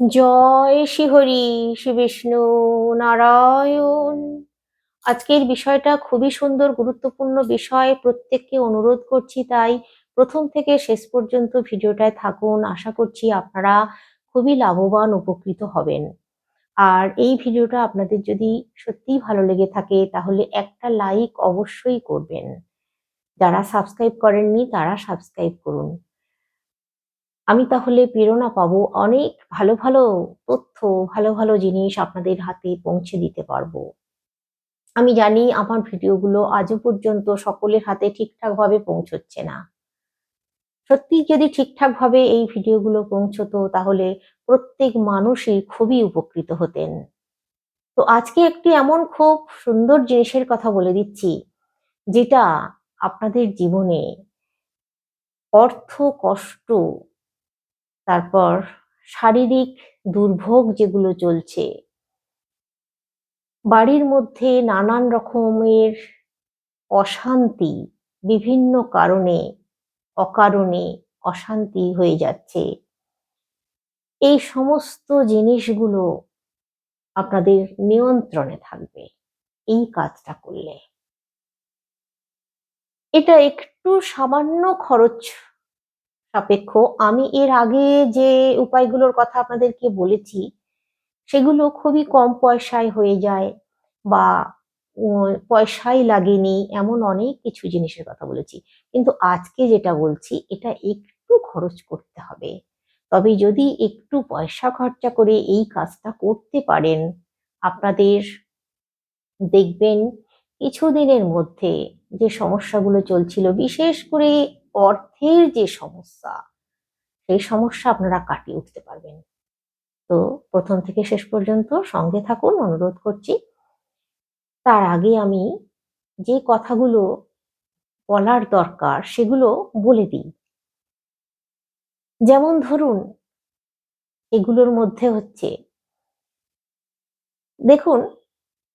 জয় শ্রীহরি শ্রী বিষ্ণু নারায়ণ। আজকের বিষয়টা খুবই সুন্দর, গুরুত্বপূর্ণ বিষয়। প্রত্যেককে অনুরোধ করছি তাই প্রথম থেকে শেষ পর্যন্ত ভিডিওটায় থাকুন। আশা করছি আপনারা খুবই লাভবান, উপকৃত হবেন। আর এই ভিডিওটা আপনাদের যদি সত্যিই ভালো লেগে থাকে, তাহলে একটা লাইক অবশ্যই করবেন। যারা সাবস্ক্রাইব করেননি, তারা সাবস্ক্রাইব করুন। আমি তাহলে প্রেরণা পাবো, অনেক ভালো ভালো তথ্য, ভালো ভালো জিনিস আপনাদের হাতে পৌঁছে দিতে পারব। আমি জানি আমার ভিডিওগুলো আজও পর্যন্ত সকলের হাতে ঠিকঠাক ভাবে পৌঁছচ্ছে না। সত্যি যদি ঠিকঠাক ভাবে এই ভিডিওগুলো পৌঁছতো, তাহলে প্রত্যেক মানুষই খুবই উপকৃত হতেন। তো আজকে একটি এমন খুব সুন্দর জিনিসের কথা বলে দিচ্ছি, যেটা আপনাদের জীবনে অর্থ, কষ্ট তারপর শারীরিক দুর্ভোগ যেগুলো চলছে, বাড়ির মধ্যে নানান রকমের অশান্তি, বিভিন্ন কারণে, অকারণে অশান্তি হয়ে যাচ্ছে। এই সমস্ত জিনিসগুলো আপনাদের নিয়ন্ত্রণে থাকবে এই কাজটা করলে। এটা একটু সামান্য খরচ সাপেক্ষ। আমি এর আগে যে উপায়গুলোর কথা আপনাদেরকে বলেছি, সেগুলো খুবই কম পয়সায় হয়ে যায় বা পয়সাই লাগেনি, এমন অনেক কিছু জিনিসের কথা বলেছি। কিন্তু আজকে যেটা বলছি, এটা একটু খরচ করতে হবে। তবে যদি একটু পয়সা খরচা করে এই কাজটা করতে পারেন, আপনাদের দেখবেন কিছুদিনের মধ্যে যে সমস্যাগুলো চলছিল, বিশেষ করে অর্থের যে সমস্যা, সেই সমস্যা আপনারা কাটিয়ে উঠতে পারবেন। তো প্রথম থেকে শেষ পর্যন্ত সঙ্গে থাকুন, অনুরোধ করছি। তার আগে আমি যে কথাগুলো বলার দরকার, সেগুলো বলে দিই। যেমন ধরুন, এগুলোর মধ্যে হচ্ছে, দেখুন,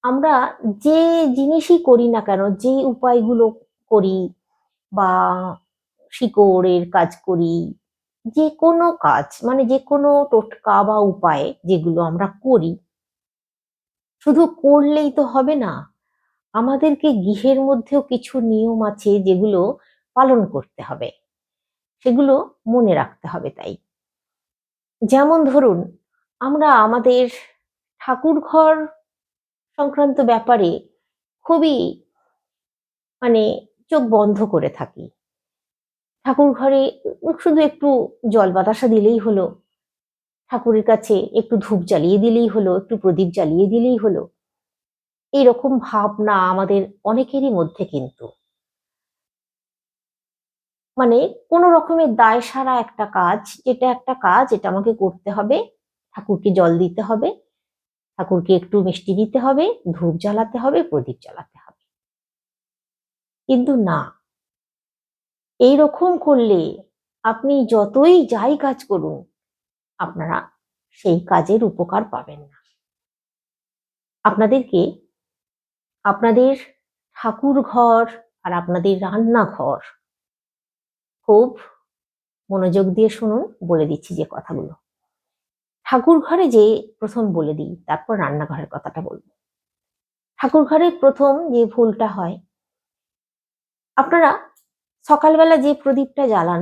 আমরা যে জিনিসই করি না কেন, যে উপায়গুলো করি বা শিকড়ের কাজ করি, যে কোনো কাজ মানে যে কোনো টোটকা বা উপায়ে যেগুলো আমরা করি। শুধু করলেই তো হবে না, আমাদেরকে গৃহের মধ্যেও কিছু নিয়ম আছে যেগুলো পালন করতে হবে, সেগুলো মনে রাখতে হবে তাই। যেমন ধরুন, আমরা আমাদের ঠাকুর ঘর সংক্রান্ত ব্যাপারে খুবই মানে চোখ বন্ধ করে থাকি। ঠাকুর ঘরে শুধু একটু জল বাতাসা দিলেই হলো। ঠাকুরের কাছে একটু ধূপ জ্বালিয়ে দিলেই হলো, একটু প্রদীপ জ্বালিয়ে দিলেই হলো। এইরকম ভাবনা আমাদের অনেকেরই মধ্যে কিন্তু। মানে কোন রকমের দায় সারা একটা কাজ, যেটা একটা কাজ, এটা আমাকে করতে হবে, ঠাকুরকে জল দিতে হবে, ঠাকুরকে একটু মিষ্টি দিতে হবে, ধূপ জ্বালাতে হবে, প্রদীপ জ্বালাতে হবে। কিন্তু না। এই রকম করলে আপনি যতই যাই কাজ করুন, আপনারা সেই কাজের উপকার পাবেন না। আপনাদেরকে আপনাদের ঠাকুর ঘর আর আপনাদের রান্নাঘর খুব মনোযোগ দিয়ে শুনুন, বলে দিচ্ছি যে কথাগুলো। ঠাকুর ঘরে যে প্রথম বলে দিই, তারপর রান্নাঘরের কথাটা বলব। ঠাকুর ঘরে প্রথম যে ভুলটা হয়, আপনারা সকালবেলা যে প্রদীপটা জ্বালান,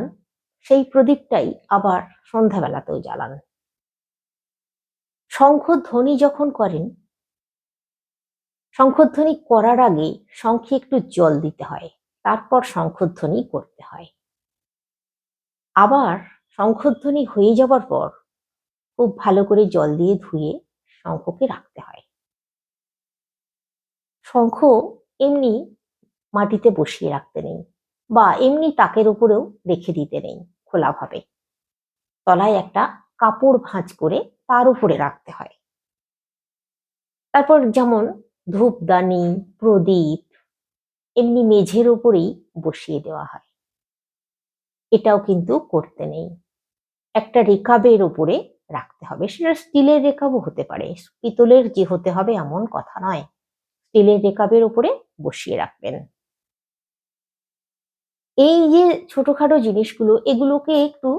সেই প্রদীপটাই আবার সন্ধ্যাবেলাতেও জ্বালান। শঙ্খধ্বনি যখন করেন, শঙ্খধ্বনি করার আগে শঙ্খে একটু জল দিতে হয়, তারপর শঙ্খধ্বনি করতে হয়। আবার শঙ্খধ্বনি হয়ে যাবার পর খুব ভালো করে জল দিয়ে ধুয়ে শঙ্খকে রাখতে হয়। শঙ্খ এমনি মাটিতে বসিয়ে রাখতে নেই। বা এমনি তাকের উপরেও রেখে দিতে নেই খোলাভাবে। তলায় একটা কাপড় ভাঁজ করে তার উপরে রাখতে হয়। তারপর যেমন ধূপদানি, প্রদীপ, এমনি মেঝের উপরেই বসিয়ে দেওয়া হয়। এটাও কিন্তু করতে নেই। একটা রেকাবের উপরে রাখতে হবে। সেটা স্টিলের রেকাবও হতে পারে। পিতলের যে হতে হবে এমন কথা নয়। স্টিলের রেকাবের উপরে বসিয়ে রাখবেন। এই যে ছোটখাটো জিনিসগুলো, এগুলোকে একটু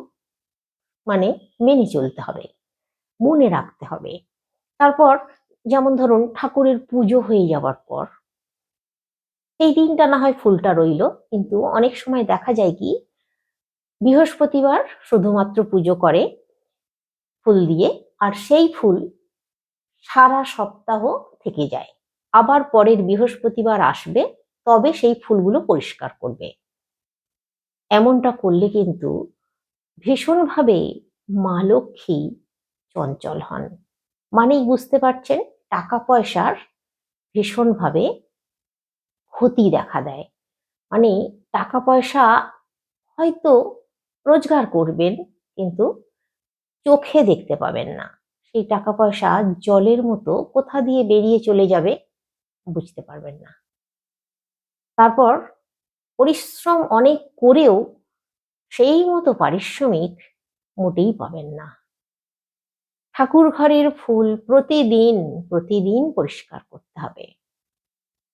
মানে মেনে চলতে হবে, মনে রাখতে হবে। তারপর যেমন ধরুন ঠাকুরের পুজো হয়ে যাওয়ার পর, এই দিনটা না হয় ফুলটা রইল, কিন্তু অনেক সময় দেখা যায় কি, বৃহস্পতিবার শুধুমাত্র পুজো করে ফুল দিয়ে, আর সেই ফুল সারা সপ্তাহ থেকে যায়। আবার পরের বৃহস্পতিবার আসবে, তবে সেই ফুলগুলো পরিষ্কার করবে। এমনটা করলে কিন্তু ভীষণভাবে মা লক্ষ্মী চঞ্চল হন। মানেই বুঝতে পারছেন টাকা পয়সার ভীষণভাবে ক্ষতি দেখা দেয়। মানে টাকা পয়সা হয়তো রোজগার করবেন, কিন্তু চোখে দেখতে পাবেন না। সেই টাকা পয়সা জলের মতো কোথা দিয়ে বেরিয়ে চলে যাবে বুঝতে পারবেন না। তারপর পরিশ্রম অনেক করেও সেই মতো পারিশ্রমিক মোটেই পাবেন না। ঠাকুর ঘরের ফুল প্রতিদিন প্রতিদিন পরিষ্কার করতে হবে।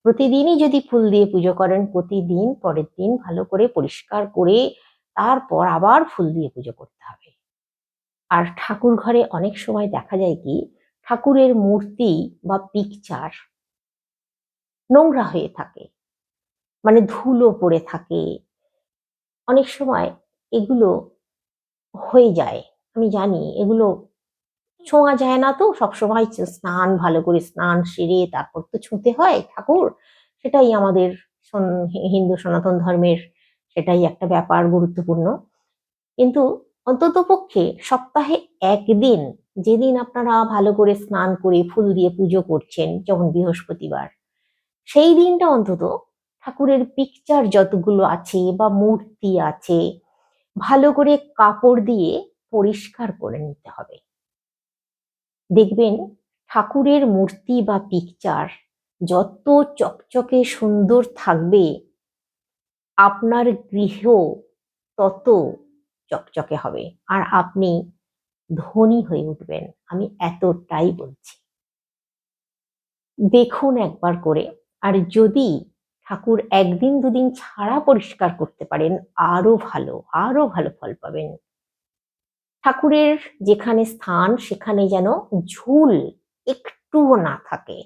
প্রতিদিনই যদি ফুল দিয়ে পুজো করেন, প্রতিদিন পরের দিন ভালো করে পরিষ্কার করে তারপর আবার ফুল দিয়ে পুজো করতে হবে। আর ঠাকুর ঘরে অনেক সময় দেখা যায় কি, ঠাকুরের মূর্তি বা পিকচার নোংরা হয়ে থাকে। মানে ধুলো পড়ে থাকে। অনেক সময় এগুলো হয়ে যায়, আমি জানি। এগুলো ছোঁয়া যায় না তো, সবসময় স্নান, ভালো করে স্নান সেরে তারপর তো ছুঁতে হয়, ঠাকুর। সেটাই আমাদের হিন্দু সনাতন ধর্মের সেটাই একটা ব্যাপার গুরুত্বপূর্ণ। কিন্তু অন্তত পক্ষে সপ্তাহে একদিন যেদিন আপনারা ভালো করে স্নান করে ফুল দিয়ে পুজো করছেন যেমন বৃহস্পতিবার, সেই দিনটা অন্তত ঠাকুরের পিকচার যতগুলো আছে বা মূর্তি আছে, ভালো করে কাপড় দিয়ে পরিষ্কার করে নিতে হবে। দেখবেন ঠাকুরের মূর্তি বা পিকচার যত চকচকে সুন্দর থাকবে, আপনার গৃহ তত চকচকে হবে। আর আপনি ধনী হয়ে উঠবেন, আমি এতটাই বলছি। দেখুন একবার করে, আর যদি ঠাকুর একদিন দুদিন ছাড়া পরিষ্কার করতে পারেন, আরও ভালো আরও ভালো ফল পাবেন। ঠাকুরের যেখানে স্থান, সেখানে যেন ঝুল একটুও না থাকে,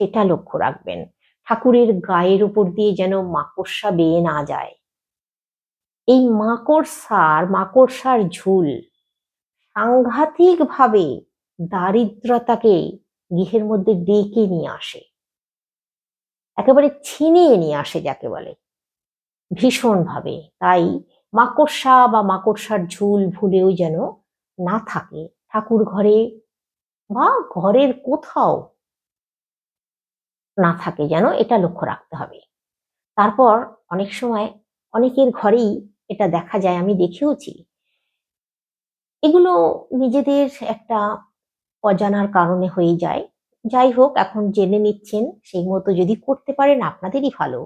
সেটা লক্ষ্য রাখবেন। ঠাকুরের গায়ের উপর দিয়ে যেন মাকড়সা বেয়ে না যায়। এই মাকড়সার মাকড়সার ঝুল সাংঘাতিক ভাবে দারিদ্রতাকে গৃহের মধ্যে ডেকে নিয়ে আসে। একেবারে ছিনিয়ে নিয়ে আসে যাকে বলে। ভীষণ ভাবে তাই মাকড়সা বা মাকড়সার ঝুল ভুলেও যেন না থাকে ঠাকুর ঘরে বা ঘরের কোথাও না থাকে যেন এটা লক্ষ্য রাখতে হবে। তারপর অনেক সময় অনেকের ঘরেই এটা দেখা যায়, আমি দেখেওছি এগুলো নিজেদের একটা অজানার কারণে হয়ে যায়। যাই হোক, এখন জেনে নিচ্ছেন, সেই মতো যদি করতে পারেন, আপনাদেরই ভালো।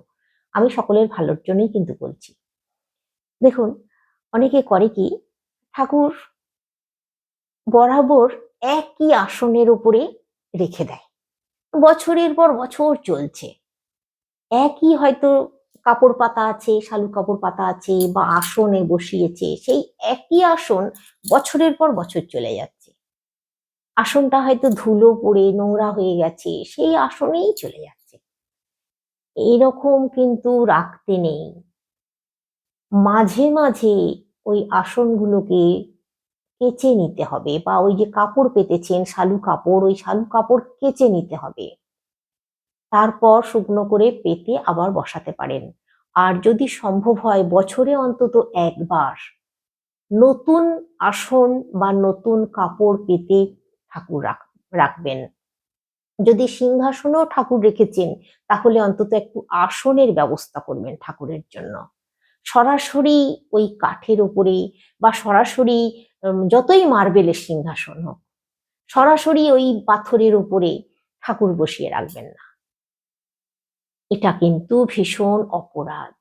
আমি সকলের ভালোর জন্যই কিন্তু বলছি। দেখুন, অনেকে করে কি, ঠাকুর বরাবর একই আসনের উপরে রেখে দেয়। বছরের পর বছর চলছে। একই হয়তো কাপড় পাতা আছে, শালু কাপড় পাতা আছে বা আসনে বসিয়েছে, সেই একই আসন বছরের পর বছর চলে যাচ্ছে। আসনটা হয়তো ধুলো পড়ে নোংরা হয়ে গেছে, সেই আসনেই চলে যাচ্ছে। এইরকম কিন্তু রাখতে নেই। মাঝে মাঝে ওই আসনগুলোকে কেচে নিতে হবে বা ওই যে কাপড় পেতেছেন, শালু কাপড়, ওই শালু কাপড় কেচে নিতে হবে। তারপর শুকনো করে পেতে আবার বসাতে পারেন। আর যদি সম্ভব হয় বছরে অন্তত একবার নতুন আসন বা নতুন কাপড় পেতে ঠাকুর রাখবেন। যদি সিংহাসনও ঠাকুর রেখেছেন, তাহলে অন্তত একটু আসনের ব্যবস্থা করবেন ঠাকুরের জন্য। সরাসরি ওই কাঠের উপরে বা সরাসরি যতই মার্বেলের সিংহাসন হোক, সরাসরি ওই পাথরের উপরে ঠাকুর বসিয়ে রাখবেন না। এটা কিন্তু ভীষণ অপরাধ।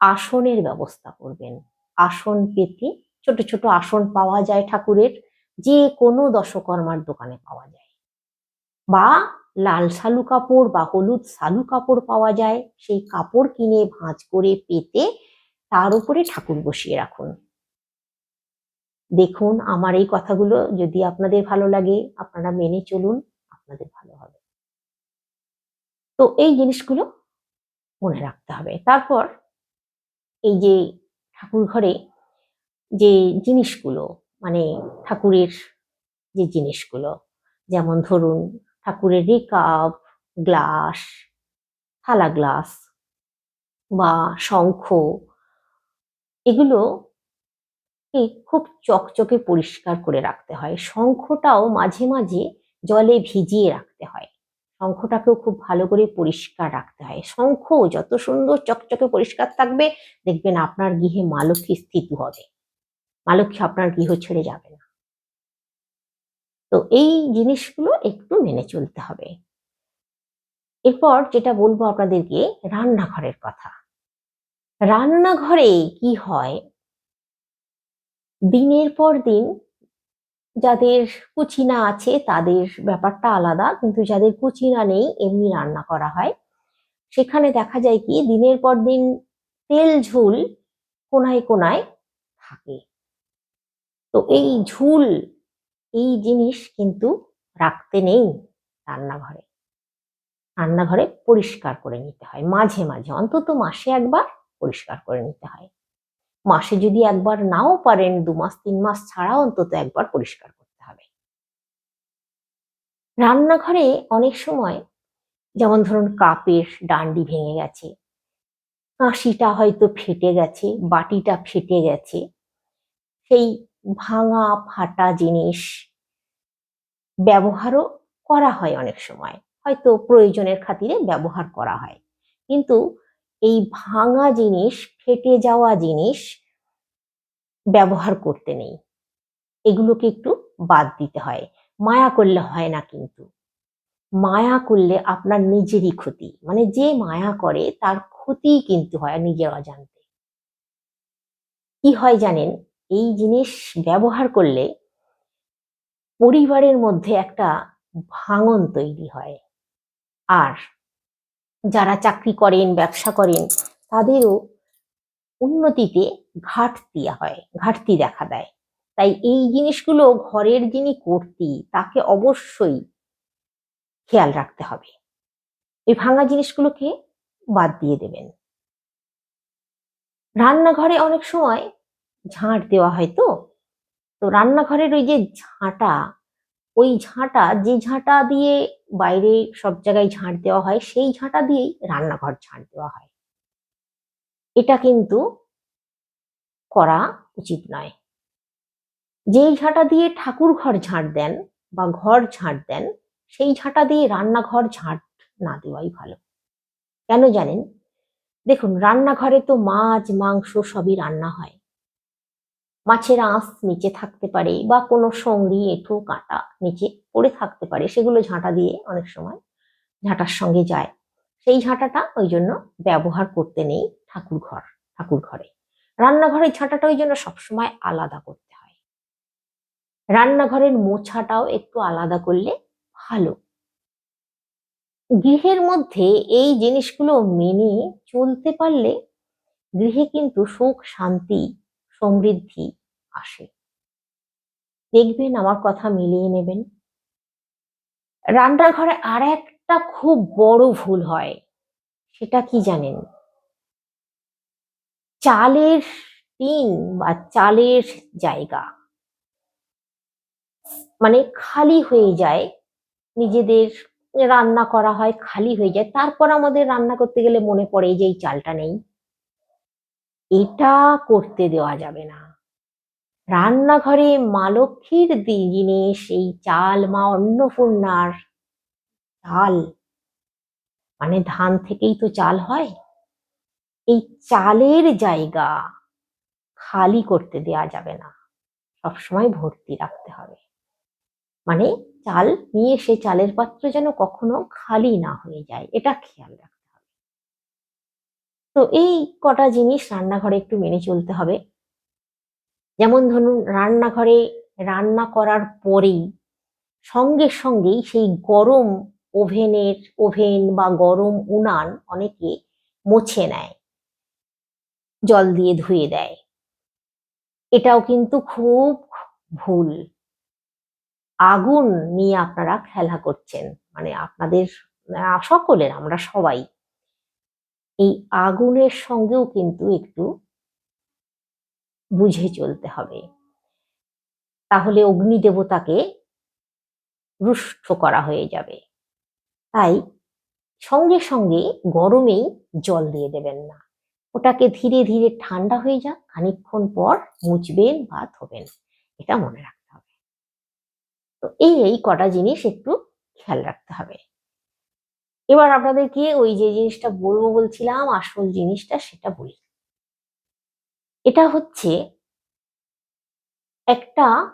আসনের ব্যবস্থা করবেন। আসন পেতে ছোট ছোট আসন পাওয়া যায় ঠাকুরের। যে কোনো দশকর্মার দোকানে পাওয়া যায়। বা লাল শালু কাপড় বা হলুদ শালু কাপড় পাওয়া যায়, সেই কাপড় কিনে ভাঁজ করে পেতে তার উপরে ঠাকুর বসিয়ে রাখুন। দেখুন, আমার এই কথাগুলো যদি আপনাদের ভালো লাগে, আপনারা মেনে চলুন, আপনাদের ভালো হবে। তো এই জিনিসগুলো মনে রাখতে হবে। তারপর এই যে ঠাকুর ঘরে যে জিনিসগুলো ঠাকুরের যে জিনিসগুলো, যেমন ধরুন ঠাকুরের রিকাপ, গ্লাস, থালা গ্লাস বা শঙ্খ, এগুলো খুব চকচকে পরিষ্কার করে রাখতে হয়। শঙ্খটাও মাঝে মাঝে জলে ভিজিয়ে রাখতে হয়। শঙ্খটাকেও খুব ভালো করে পরিষ্কার রাখতে হয়। শঙ্খ যত সুন্দর চকচকে পরিষ্কার থাকবে, দেখবেন আপনার গৃহে মা লক্ষ্মী স্থিত হবে। মা লক্ষ্মী আপনার গৃহ ছেড়ে যাবে না। তো এই জিনিসগুলো একটু মেনে চলতে হবে। এরপর যেটা বলব আপনাদেরকে, রান্নাঘরের কথা। রান্নাঘরে কি হয়? দিনের পর দিন যাদের কুচিনা আছে তাদের ব্যাপারটা আলাদা, কিন্তু যাদের কুচিনা নেই এমনি রান্না করা হয়। সেখানে দেখা যায় কি, দিনের পর দিন তেল ঝুল কোনায় কোনায় থাকে। তো এই ঝুল, এই জিনিস কিন্তু রাখতে নেই রান্নাঘরে। রান্নাঘরে পরিষ্কার করে নিতে হয়, মাঝে মাঝে, অন্তত মাসে একবার পরিষ্কার করে নিতে হয়। মাসে যদি একবার নাও পারেন, দু মাস, তিন মাস ছাড়া অন্তত একবার পরিষ্কার করতে হবে। রান্নাঘরে অনেক সময়, যেমন ধরুন কাপের ডান্ডি ভেঙে গেছে, কাঁশিটা হয়তো ফেটে গেছে, বাটিটা ফেটে গেছে, সেই ভাঙা, ফাটা জিনিস ব্যবহারও করা হয় অনেক সময়। হয়তো প্রয়োজনের খাতিরে ব্যবহার করা হয়। কিন্তু এই ভাঙা জিনিস, ফেটে যাওয়া জিনিস ব্যবহার করতে নেই। এগুলোকে একটু বাদ দিতে হয়। মায়া করলে হয় না কিন্তু। মায়া করলে আপনার নিজেরই ক্ষতি। মানে যে মায়া করে, তার ক্ষতি কিন্তু হয় নিজের অজান্তে। কি হয় জানেন? এই জিনিস ব্যবহার করলে পরিবারের মধ্যে একটা ভাঙন তৈরি হয়। আর যারা চাকরি করেন, ব্যবসা করেন, তাদেরও উন্নতিতে ঘাটতি হয়, ঘাটতি দেখা দেয়। তাই এই জিনিসগুলো ঘরের যিনি কর্তি, তাকে অবশ্যই খেয়াল রাখতে হবে। এই ভাঙা জিনিসগুলোকে বাদ দিয়ে দেবেন। রান্নাঘরে অনেক সময় ঝাঁট দেওয়া হয় তো? তো রান্নাঘরের ওই যে ঝাঁটা, ওই ঝাঁটা, যে ঝাঁটা দিয়ে বাইরে সব জায়গায় ঝাঁট দেওয়া হয়, সেই ঝাঁটা দিয়েই রান্নাঘর ঝাঁট দেওয়া হয়। এটা কিন্তু করা উচিত নয়। যেই ঝাঁটা দিয়ে ঠাকুর ঘর ঝাঁট দেন বা ঘর ঝাঁট দেন, সেই ঝাঁটা দিয়ে রান্নাঘর ঝাঁট না দেওয়াই ভালো। কেন জানেন? দেখুন, রান্নাঘরে তো মাছ, মাংস সবই রান্না হয়। মাছের আঁশ নিচে থাকতে পারে বা কোনো সঙ্গি, এঁঠো, কাঁটা নিচে পড়ে থাকতে পারে। সেগুলো ঝাঁটা দিয়ে অনেক সময় ঝাঁটার সঙ্গে যায়। সেই ঝাঁটাটা ওই জন্য ব্যবহার করতে নেই ঠাকুর ঘর, ঠাকুর ঘরে। রান্নাঘরের ঝাঁটাটা ওই জন্য সবসময় আলাদা করতে হয়। রান্নাঘরের মোছাটাও একটু আলাদা করলে ভালো। গৃহের মধ্যে এই জিনিসগুলো মেনে চলতে পারলে গৃহে কিন্তু সুখ, শান্তি সমৃদ্ধি আসে। দেখবেন আমার কথা মিলিয়ে নেবেন। রান্নাঘরে আর একটা খুব বড় ভুল হয়, সেটা কি জানেন? চালের টিন বা চালের জায়গা। মানে খালি হয়ে যায়, নিজেদের রান্না করা হয়, খালি হয়ে যায়। তারপর আমাদের রান্না করতে গেলে মনে পড়ে যে এই চালটা নেই। এটা করতে দেওয়া যাবে না। রান্নাঘরে মা লক্ষ্মীর জিনিস এই চাল, মা অন্নপূর্ণার চাল। মানে ধান থেকেই তো চাল হয়। এই চালের জায়গা খালি করতে দেওয়া যাবে না। সবসময় ভর্তি রাখতে হবে। মানে চাল নিয়ে সে চালের পাত্র যেন কখনো খালি না হয়ে যায়, এটা খেয়াল হবে তো এই কটা জিনিস রান্নাঘরে একটু মেনে চলতে হবে। যেমন ধরুন, রান্নাঘরে রান্না করার পরেই সঙ্গে সঙ্গেই সেই গরম ওভেনের, ওভেন বা গরম উনান অনেকে মুছে নেয়, জল দিয়ে ধুয়ে দেয়। এটাও কিন্তু খুব ভুল। আগুন নিয়ে আপনারা খেলা করছেন। মানে আপনাদের সকলের, আমরা সবাই। এই আগুনের সঙ্গেও কিন্তু একটু বুঝে চলতে হবে। তাহলে অগ্নি দেবতাকে রুষ্ট করা হয়ে যাবে। তাই সঙ্গে সঙ্গে গরমেই জল দিয়ে দেবেন না। ওটাকে ধীরে ধীরে ঠান্ডা হয়ে যাক, খানিকক্ষণ পর মুছবেন বা ধোবেন। এটা মনে রাখতে হবে। তো এই এই কটা জিনিস একটু খেয়াল রাখতে হবে। এবার আপনাদেরকে ওই যে জিনিসটা বলব বলছিলাম, আসল জিনিসটা সেটা বলি। এটা হচ্ছে একটা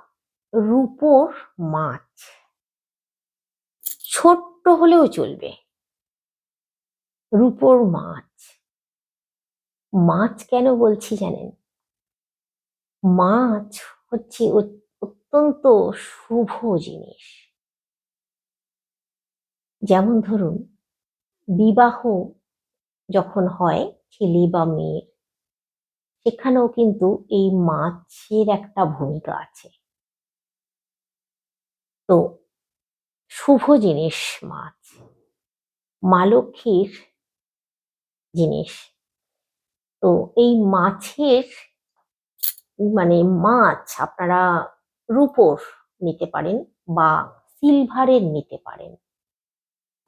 রূপোর মাছ। ছোট্ট হলেও চলবে। রূপোর মাছ। মাছ কেন বলছি জানেন? মাছ হচ্ছে অত- অত্যন্ত শুভ জিনিস। যেমন ধরুন বিবাহ যখন হয়, ছেলে বা মেয়ের, সেখানেও কিন্তু এই মাছের একটা ভূমিকা আছে। তো শুভ জিনিস মাছ। মা লক্ষ্মীর জিনিস। তো এই মাছের মানে মাছ আপনারা রূপোর নিতে পারেন বা সিলভারের নিতে পারেন।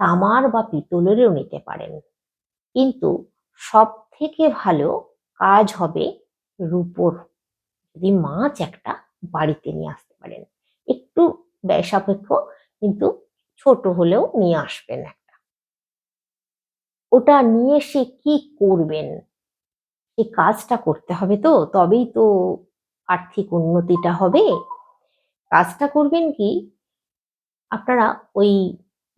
তামার বা পিতলেরও নিতে পারেন। কিন্তু সব থেকে ভালো কাজ হবে রূপোর। যদি মাছ একটা বাড়িতে নিয়ে আসতে পারেন। একটু ব্যয় সাপেক্ষ, কিন্তু ছোট হলেও নিয়ে আসবেন একটা। ওটা নিয়ে এসে কি করবেন? এই কাজটা করতে হবে তো, তবেই তো আর্থিক উন্নতিটা হবে। কাজটা করবেন কি? আপনারা ওই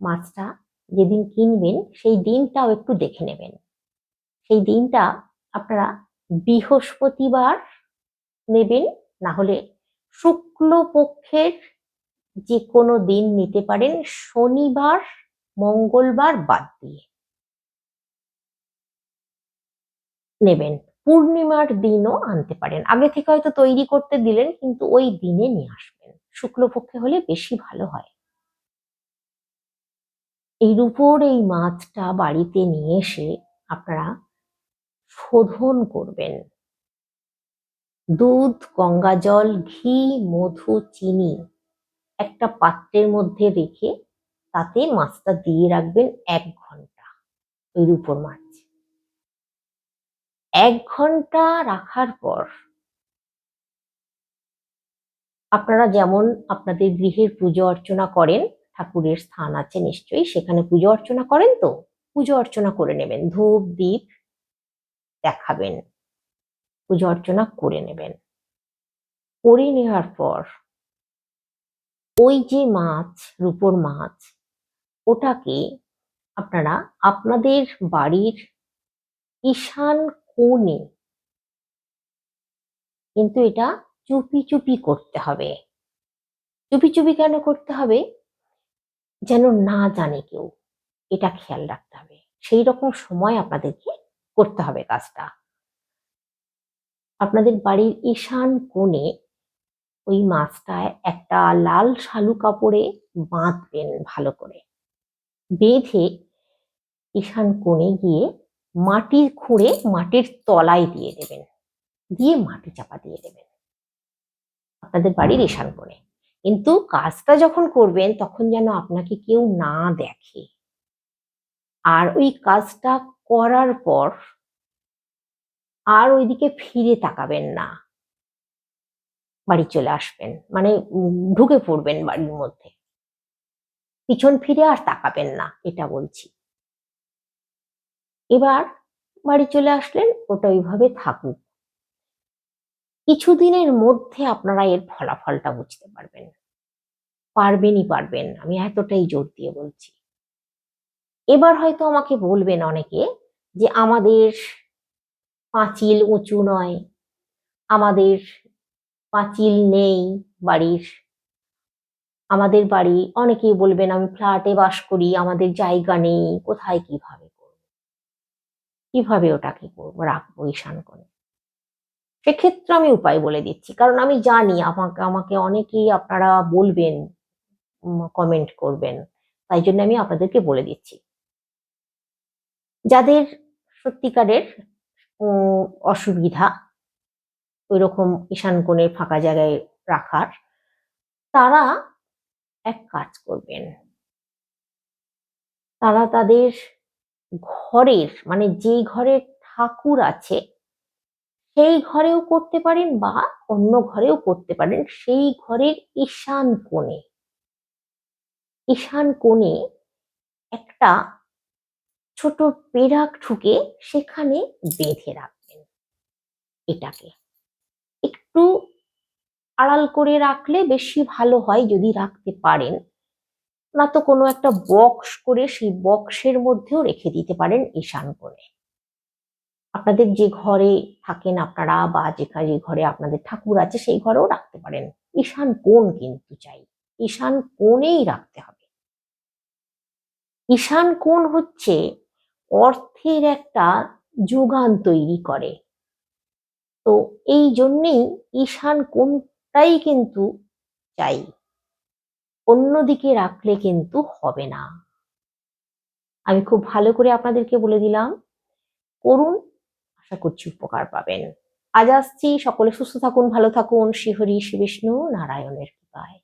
মাছটা যেদিন কিনবেন, সেই দিনটাও একটু দেখে নেবেন। সেই দিনটা আপনারা বৃহস্পতিবার নেবেন, না হলে শুক্লপক্ষের যে কোনো দিন নিতে পারেন, শনিবার, মঙ্গলবার বাদ দিয়ে। নেবেন। পূর্ণিমার দিনও আনতে পারেন। আগে থেকে হয়তো তৈরি করতে দিলেন, কিন্তু ওই দিনে নিয়ে আসবেন। শুক্লপক্ষে হলে বেশি ভালো হয়। এই রূপোর এই মাছটা বাড়িতে নিয়ে এসে আপনারা শোধন করবেন। দুধ, গঙ্গা জল, ঘি, মধু, চিনি একটা পাত্রের মধ্যে রেখে তাতে মাছটা দিয়ে রাখবেন এক ঘণ্টা ওই রূপোর মাছ। এক ঘণ্টা রাখার পর আপনারা যেমন আপনাদের গৃহের পুজো অর্চনা করেন ঠাকুরের স্থান আছে নিশ্চয়ই, সেখানে পুজো অর্চনা করেন তো? পুজো অর্চনা করে নেবেন, ধূপ দ্বীপ দেখাবেন, পুজো অর্চনা করে নেবেন। করে নেওয়ার পর ওই যে মাছ, রূপোর মাছ, ওটাকে আপনারা আপনাদের বাড়ির ঈশান কোণে কিন্তু এটা চুপি চুপি করতে হবে। চুপি চুপি কেন করতে হবে? যেন না জানে কেউ। এটা খেয়াল রাখতে হবে। সেই রকম সময় আপনাদেরকে করতে হবে কাজটা। আপনাদের বাড়ির ঈশান কোণে ওই মাছটায় একটা লাল শালু কাপড়ে বাঁধবেন ভালো করে। বেঁধে ঈশান কোণে গিয়ে মাটির খুঁড়ে মাটির তলায় দিয়ে দেবেন। দিয়ে মাটি চাপা দিয়ে দেবেন। আপনাদের বাড়ির ঈশান কোণে। কিন্তু কাজটা যখন করবেন, তখন যেন আপনাকে কেউ না দেখে। আর ওই কাজটা করার পর আর ওইদিকে ফিরে তাকাবেন না। বাড়ি চলে আসবেন মানে ঢুকে পড়বেন বাড়ির মধ্যে। পিছন ফিরে আর তাকাবেন না, এটা বলছি। এবার বাড়ি চলে আসলেন, ওটা ওইভাবে থাকুক। কিছুদিনের মধ্যে আপনারা এর ফলাফলটা বুঝতে পারবেন। পারবেনই পারবেন, আমি এতটাই জোর দিয়ে বলছি। এবার হয়তো আমাকে বলবেন অনেকে যে, আমাদের পাঁচিল উঁচু নয়, আমাদের পাঁচিল নেই বাড়ির। আমাদের বাড়ি, অনেকেই বলবেন, আমি ফ্ল্যাটে বাস করি, আমাদের জায়গা নেই, কোথায় কীভাবে করব? কীভাবে ওটাকে করব রাখব ঈশান কোণে? সেক্ষেত্রে আমি উপায় বলে দিচ্ছি। কারণ আমি জানি আমাকে আমাকে অনেকেই আপনারা বলবেন কমেন্ট করবেন। তাই জন্য আমি আপনাদেরকে বলে দিচ্ছি। যাদের সত্যিকারের অসুবিধা ওই রকম ঈশান কোণের ফাঁকা জায়গায় রাখার, তারা এক কাজ করবেন। তারা তাদের ঘরের মানে যেই ঘরে ঠাকুর আছে সেই ঘরেও করতে পারেন বা অন্য ঘরেও করতে পারেন, সেই ঘরের ঈশান কোণে। ঈশান কোণে একটা ছোট পেরাক ঠুকে সেখানে বেঁধে রাখবেন এটাকে। একটু আড়াল করে রাখলে বেশি ভালো হয় যদি রাখতে পারেন। না তো কোনো একটা বক্স করে সেই বক্সের মধ্যেও রেখে দিতে পারেন ঈশান কোণে। আপনাদের যে ঘরে থাকেন আপনারা বা যেখানে যে ঘরে আপনাদের ঠাকুর আছে, সেই ঘরেও রাখতে পারেন। ঈশান কোণ কিন্তু চাই। ঈশান কোণেই রাখতে হবে। ঈশান কোণ হচ্ছে অর্থের একটা যোগান তৈরি করে। তো এই জন্যেই ঈশান কোণটাই কিন্তু চাই। অন্যদিকে রাখলে কিন্তু হবে না। আমি খুব ভালো করে আপনাদেরকে বলে দিলাম। করুন আশা করছি উপকার পাবেন। আজ আসছি, সকলে সুস্থ থাকুন, ভালো থাকুন। শ্রীহরি শ্রী বিষ্ণু, নারায়ণের কৃপায়।